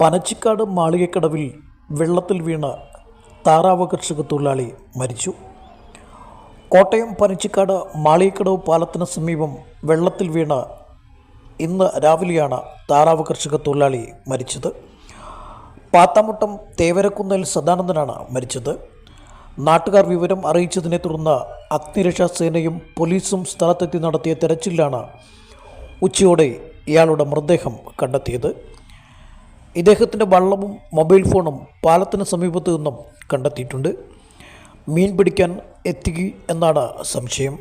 പനച്ചിക്കാട് മാളികക്കടവിൽ വെള്ളത്തിൽ വീണ് താറാവ് കർഷക തൊഴിലാളി മരിച്ചു. കോട്ടയം പനച്ചിക്കാട് മാളികക്കടവ് പാലത്തിന് സമീപം വെള്ളത്തിൽ വീണ് ഇന്ന് രാവിലെയാണ് താറാവ് കർഷക തൊഴിലാളി മരിച്ചത്. പാത്താമുട്ടം തേവരക്കുന്നൽ സദാനന്ദനാണ് മരിച്ചത്. നാട്ടുകാർ വിവരം അറിയിച്ചതിനെ തുടർന്ന് അഗ്നിരക്ഷാ സേനയും പോലീസും സ്ഥലത്തെത്തി നടത്തിയ തെരച്ചിലാണ് ഉച്ചയോടെ ഇയാളുടെ മൃതദേഹം കണ്ടെത്തിയത്. ഇദ്ദേഹത്തിന്റെ വള്ളവും മൊബൈൽ ഫോണും പാലത്തിന് സമീപത്ത് നിന്നും കണ്ടെത്തിയിട്ടുണ്ട്. മീൻ പിടിക്കാൻ എത്തി എന്നാണ് സംശയം.